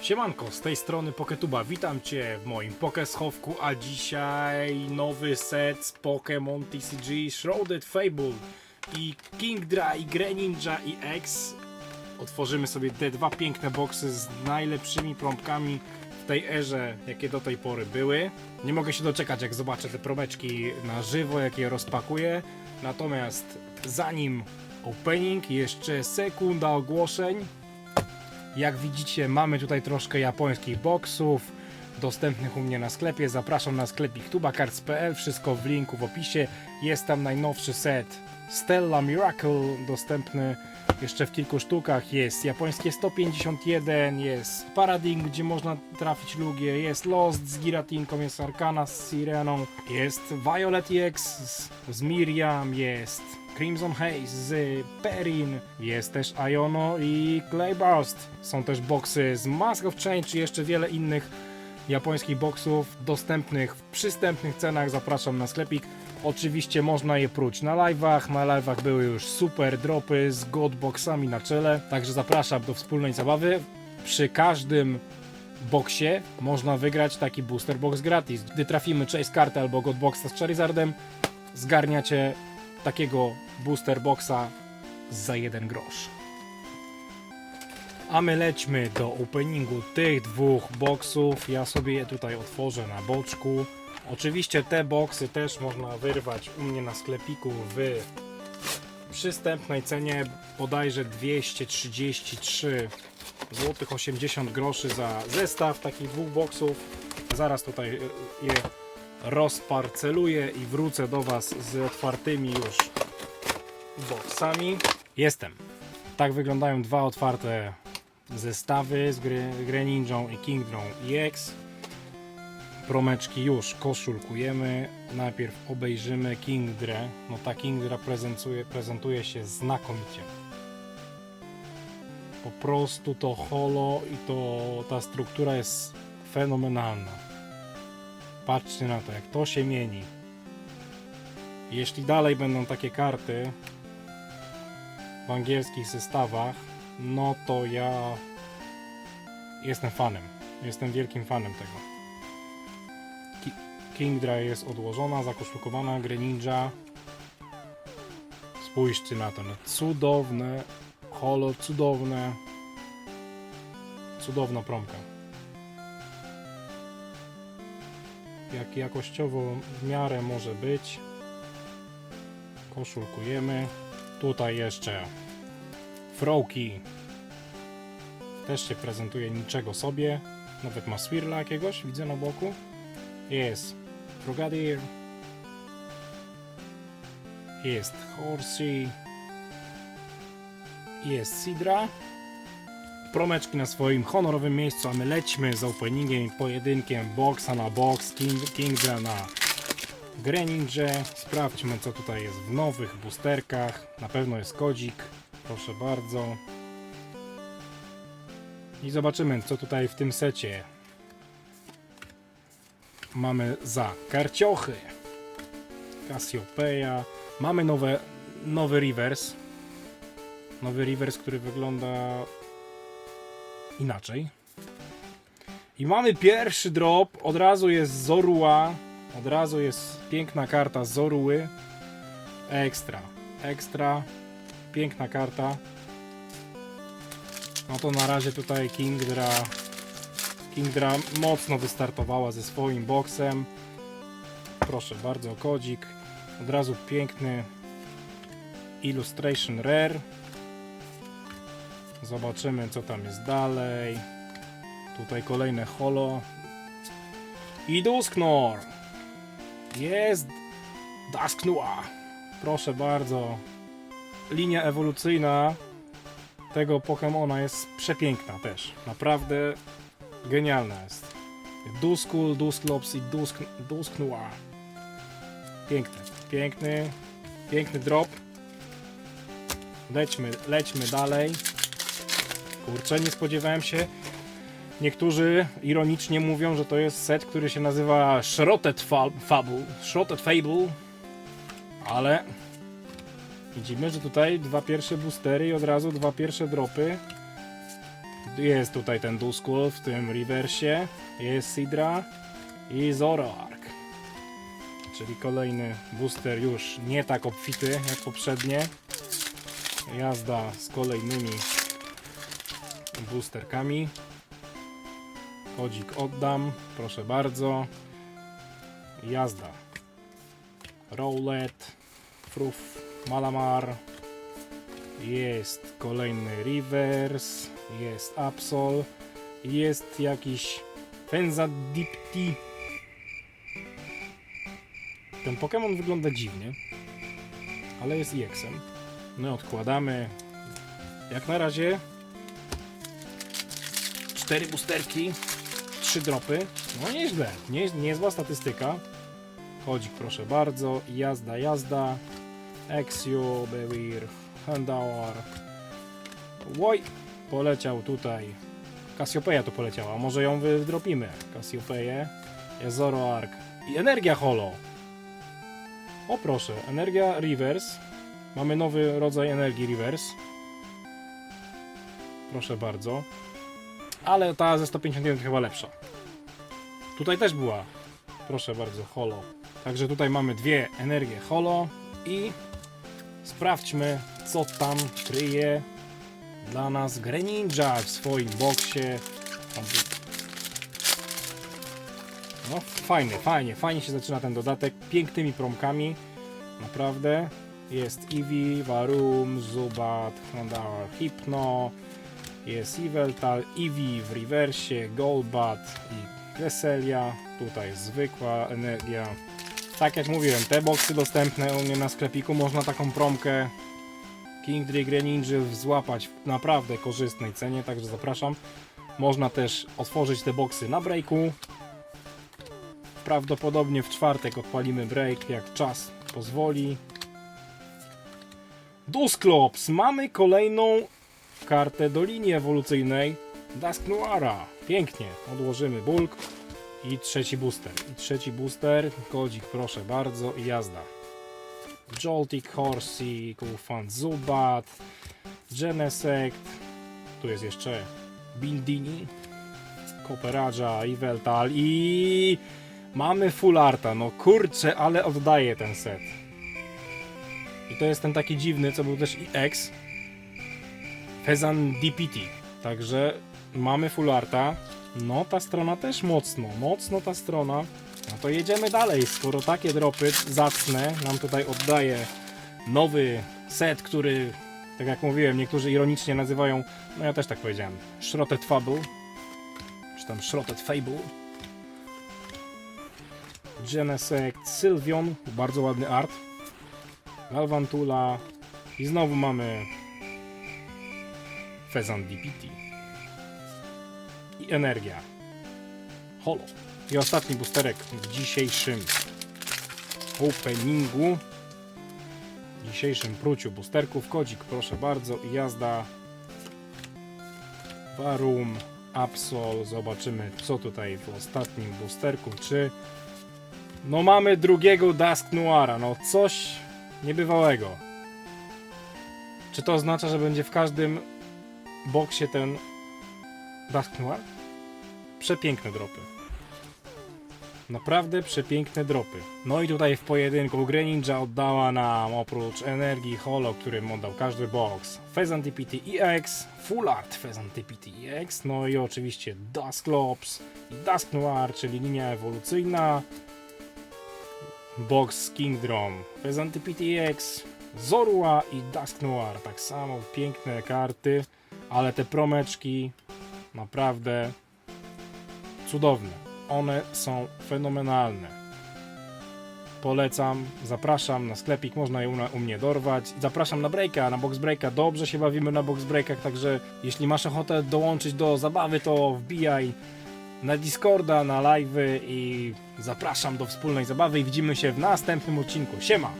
Siemanko, z tej strony Poketuba, witam Cię w moim Pokeschowku, a dzisiaj nowy set z Pokémon TCG Shrouded Fable i Kingdra i Greninja i X. Otworzymy sobie te dwa piękne boxy z najlepszymi prąbkami w tej erze, jakie do tej pory były. Nie mogę się doczekać, jak zobaczę te promeczki na żywo, jak je rozpakuję. Natomiast zanim opening, jeszcze sekunda ogłoszeń. Jak widzicie, mamy tutaj troszkę japońskich boksów dostępnych u mnie na sklepie. Zapraszam na sklepik tubacards.pl, wszystko w linku w opisie. Jest tam najnowszy set Stella Miracle dostępny jeszcze w kilku sztukach. Jest japońskie 151, jest Paradigm, gdzie można trafić lugie, jest Lost z Giratinką, jest Arcana z Sireną, jest Violet EX z, z Miriam, jest Crimson Haze z Perin, jest też Iono i Clayburst. Są też boksy z Mask of Change i jeszcze wiele innych japońskich boksów dostępnych w przystępnych cenach. Zapraszam na sklepik. Oczywiście można je próć na live'ach. Na live'ach były już super dropy z godboxami na czele, także zapraszam do wspólnej zabawy. Przy każdym boksie można wygrać taki booster box gratis. Gdy trafimy Chase kartę albo godboxa z Charizardem, zgarniacie takiego booster boxa za jeden grosz. A my lećmy do openingu tych dwóch boksów. Ja sobie je tutaj otworzę na boczku. Oczywiście te boksy też można wyrwać u mnie na sklepiku w przystępnej cenie bodajże 233 zł 80 groszy za zestaw takich dwóch boksów. Zaraz tutaj y, je rozparceluję i wrócę do Was z otwartymi już boksami. Jestem. Tak wyglądają dwa otwarte zestawy z Gre- Greninją i Kingdrą EX. Promeczki już koszulkujemy. Najpierw obejrzymy Kingdrę. No ta Kingdra prezentuje, prezentuje się znakomicie. Po prostu to holo i to ta struktura jest fenomenalna. Patrzcie na to, jak to się mieni. Jeśli dalej będą takie karty w angielskich zestawach, no to ja jestem fanem. Jestem wielkim fanem tego. Ki Kingdra jest odłożona, zakoszulkowana, Greninja. Spójrzcie na to, no cudowne, holo, cudowne, cudowna promka. Jak jakościowo w miarę może być. Koszulkujemy. Tutaj jeszcze Froki też się prezentuje niczego sobie. Nawet ma Swirla jakiegoś, widzę na boku. Jest Frogadier. Jest Horsey. Jest Sidra. Promeczki na swoim honorowym miejscu, a my lećmy z openingiem pojedynkiem boxa na box, King, Kingdra na Greninja. Sprawdźmy co tutaj jest w nowych boosterkach. Na pewno jest kodzik. Proszę bardzo. I zobaczymy, co tutaj w tym secie mamy za karciochy. Cassiopeia. Mamy nowe, nowy reverse. Nowy reverse, który wygląda inaczej. I mamy pierwszy drop. Od razu jest Zorua. Od razu jest piękna karta Zoruły. Ekstra. Ekstra. Piękna karta. No to na razie tutaj Kingdra Kingdra mocno wystartowała ze swoim boksem. Proszę bardzo, kodzik. Od razu piękny Illustration Rare. Zobaczymy co tam jest dalej. Tutaj kolejne holo. I Dusknor. Jest Dusknor. Proszę bardzo. Linia ewolucyjna tego Pokemona jest przepiękna też. Naprawdę genialna jest. Duskull, Dusklops i Dusk, Dusknoir. Piękny, piękny, piękny drop. Lećmy, lećmy dalej. Kurczę, nie spodziewałem się. Niektórzy ironicznie mówią, że to jest set, który się nazywa Shroted Fa- Fable. Shroted Fable. Ale Widzimy, że tutaj dwa pierwsze boostery i od razu dwa pierwsze dropy. Jest tutaj ten Duskull w tym rewersie, jest Sidra i Zoroark. Czyli kolejny booster już nie tak obfity jak poprzednie. Jazda z kolejnymi boosterkami. Kodzik oddam, proszę bardzo. Jazda. Rowlet, Fruf, Malamar. Jest kolejny Reverse, jest Absol, jest jakiś Fenzadipti. Ten Pokémon wygląda dziwnie, ale jest EX-em. No odkładamy. Jak na razie cztery boosterki, trzy dropy. No nieźle, nie, niezła statystyka. Chodzik proszę bardzo, jazda, jazda. Exio, Bewir, Handauer. Oj, poleciał tutaj. Cassiopeia tu poleciała, może ją wydropimy. Cassiopeię, jest Zoroark i Energia Holo. O proszę, Energia Reverse. Mamy nowy rodzaj energii Reverse. Proszę bardzo. Ale ta ze 151 chyba lepsza. Tutaj też była. Proszę bardzo, holo. Także tutaj mamy dwie energie holo i sprawdźmy, co tam kryje dla nas Greninja w swoim boksie. No fajnie, fajnie, fajnie się zaczyna ten dodatek. Pięknymi promkami. Naprawdę. Jest Eevee, Varum, Zubat, Hondour, Hypno, jest Yveltal, Eevee w rewersie, Golbat i Cresselia. Tutaj zwykła energia. Tak jak mówiłem, te boksy dostępne u mnie na sklepiku, można taką promkę King Drake Greninja złapać w naprawdę korzystnej cenie, także zapraszam. Można też otworzyć te boksy na breaku. Prawdopodobnie w czwartek odpalimy break, jak czas pozwoli. Dusklops! Mamy kolejną kartę do linii ewolucyjnej Dusk Noira. Pięknie. Odłożymy bulk i trzeci booster. I trzeci booster. Kodzik proszę bardzo i jazda. Joltik, Horsey, Kufan, Zubat, Genesect. Tu jest jeszcze Bildini, Koperaja, Iveltal i mamy full arta. No kurczę, ale oddaję ten set. I to jest ten taki dziwny, co był też EX. Fezan DPT. Także mamy full arta. No ta strona też mocno, mocno ta strona. No to jedziemy dalej, skoro takie dropy zacne nam tutaj oddaje nowy set, który, tak jak mówiłem, niektórzy ironicznie nazywają, no ja też tak powiedziałem, Shroted Fable, czy tam Shroted Fable. Genesect, Sylvion, bardzo ładny art. Galvantula i znowu mamy Fezan DPT. I energia. Holo. I ostatni boosterek w dzisiejszym openingu. W dzisiejszym pruciu boosterków. Kodzik proszę bardzo i jazda. Varum, Absol. Zobaczymy co tutaj w ostatnim boosterku. Czy no mamy drugiego Dusk Noira. No coś niebywałego. Czy to oznacza, że będzie w każdym boksie ten Dusk Noir? Przepiękne dropy. Naprawdę przepiękne dropy. No i tutaj w pojedynku Greninja oddała nam oprócz energii Holo, którym oddał każdy box, Pheasant TPT EX, Full Art Pheasant TPT EX, no i oczywiście Dusklops i Dusk Noir, czyli linia ewolucyjna, box Kingdom, Pheasant TPT EX, Zorua i Dusk Noir, tak samo piękne karty, ale te promeczki naprawdę cudowne. One są fenomenalne. Polecam, zapraszam na sklepik, można je u, mnie dorwać. Zapraszam na breaka, na box breaka. Dobrze się bawimy na box breakach, także jeśli masz ochotę dołączyć do zabawy, to wbijaj na Discorda, na live'y i zapraszam do wspólnej zabawy i widzimy się w następnym odcinku. Siema!